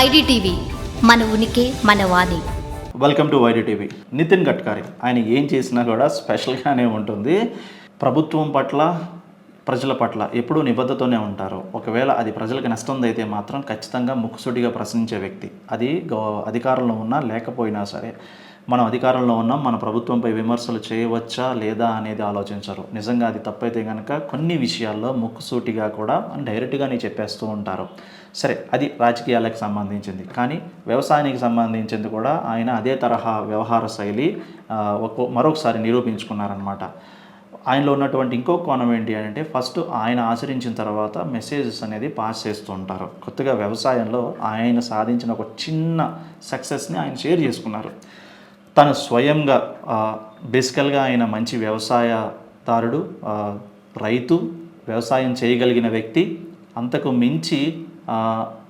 IDTV మన ఉనికి మన వాణి. Welcome to IDTV. TV Nitin Gadkari. ఆయన ఏం చేసినా కూడా స్పెషల్గానే ఉంటుంది. ప్రభుత్వం పట్ల ప్రజల పట్ల ఎప్పుడూ నిబద్ధతోనే ఉంటారు. ఒకవేళ అది ప్రజలకు నష్టం అయితే మాత్రం ఖచ్చితంగా ముక్కుసూటిగా ప్రశ్నించే వ్యక్తి. అది గౌ అధికారంలో ఉన్నా లేకపోయినా సరే మనం అధికారంలో ఉన్నాం మన ప్రభుత్వంపై విమర్శలు చేయవచ్చా లేదా అనేది ఆలోచించరు. నిజంగా అది తప్పైతే కనుక కొన్ని విషయాల్లో ముక్కుసూటిగా కూడా డైరెక్ట్గానే చెప్పేస్తూ ఉంటారు. సరే అది రాజకీయాలకు సంబంధించింది. కానీ వ్యవసాయానికి సంబంధించింది కూడా ఆయన అదే తరహా వ్యవహార శైలి ఒక్కో మరొకసారి నిరూపించుకున్నారనమాట ఆయనలో ఉన్నటువంటి ఇంకో కోణం ఏంటి అంటే ఫస్ట్ ఆయన ఆచరించిన తర్వాత మెసేజెస్ అనేది పాస్ చేస్తూ ఉంటారు. కొత్తగా వ్యవసాయంలో ఆయన సాధించిన ఒక చిన్న సక్సెస్ని ఆయన షేర్ చేసుకున్నారు. తను స్వయంగా బేసికల్గా ఆయన మంచి వ్యవసాయదారుడు రైతు వ్యవసాయం చేయగలిగిన వ్యక్తి అంతకు మించి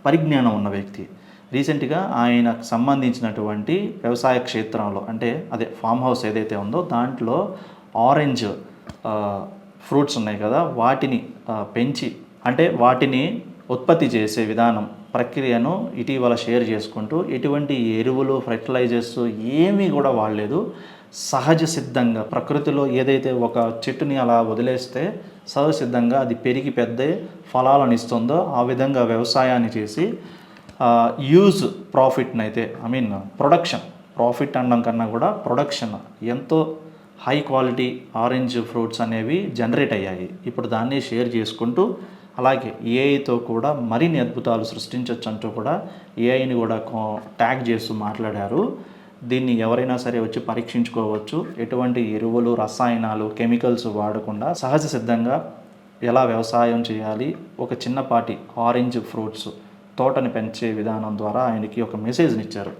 పరిజ్ఞానం ఉన్న వ్యక్తి. రీసెంట్గా ఆయనకు సంబంధించినటువంటి వ్యవసాయ క్షేత్రంలో అంటే అదే ఫామ్ హౌస్ ఏదైతే ఉందో దాంట్లో ఆరెంజ్ ఫ్రూట్స్ ఉన్నాయి కదా వాటిని పెంచి అంటే వాటిని ఉత్పత్తి చేసే విధానం ప్రక్రియను ఇటీవల షేర్ చేసుకుంటూ ఎటువంటి ఎరువులు ఫెర్టిలైజర్స్ ఏమీ కూడా వాడలేదు. సహజ సిద్ధంగా ప్రకృతిలో ఏదైతే ఒక చెట్టుని అలా వదిలేస్తే సహజ సిద్ధంగా అది పెరిగి పెద్ద ఫలాలను ఇస్తుందో ఆ విధంగా వ్యవసాయాన్ని చేసి యూజ్ ప్రాఫిట్ని అయితే ఐ మీన్ ప్రొడక్షన్ ప్రాఫిట్ అనడం కన్నా కూడా ప్రొడక్షన్ ఎంతో హై క్వాలిటీ ఆరెంజ్ ఫ్రూట్స్ అనేవి జనరేట్ అయ్యాయి. ఇప్పుడు దాన్ని షేర్ చేసుకుంటూ అలాగే ఏఐతో కూడా మరిన్ని అద్భుతాలు సృష్టించవచ్చు అంటూ కూడా ఏఐని కూడా ట్యాగ్ చేస్తూ మాట్లాడారు. దీన్ని ఎవరైనా సరే వచ్చి పరీక్షించుకోవచ్చు. ఎటువంటి ఎరువులు రసాయనాలు కెమికల్స్ వాడకుండా సహజ సిద్ధంగా ఎలా వ్యవసాయం చేయాలి? ఒక చిన్నపాటి ఆరెంజ్ ఫ్రూట్స్ తోటని పెంచే విధానం ద్వారా ఆయనకి ఒక మెసేజ్ని ఇచ్చారు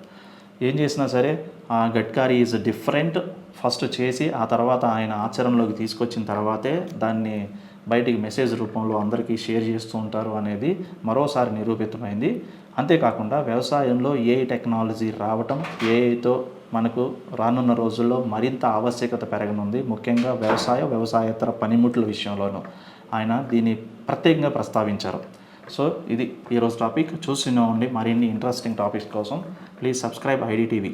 ఏం చేసినా సరే ఆ గడ్కారీ ఈజ్ డిఫరెంట్ ఫస్ట్ చేసి ఆ తర్వాత ఆయన ఆచరణలోకి తీసుకొచ్చిన తర్వాతే దాన్ని బయటికి మెసేజ్ రూపంలో అందరికీ షేర్ చేస్తూ ఉంటారు అనేది మరోసారి నిరూపితమైంది. అంతేకాకుండా వ్యవసాయంలో ఏఐ టెక్నాలజీ రావటం ఏఐతో మనకు రానున్న రోజుల్లో మరింత ఆవశ్యకత పెరగనుంది. ముఖ్యంగా వ్యవసాయ వ్యవసాయేతర పనిముట్ల విషయంలోనూ ఆయన దీన్ని ప్రత్యేకంగా ప్రస్తావించారు. సో ఇది ఈరోజు టాపిక్. చూస్తూనే ఉండి మరిన్ని ఇంట్రెస్టింగ్ టాపిక్స్ కోసం ప్లీజ్ సబ్స్క్రైబ్ ఐడి టీవీ.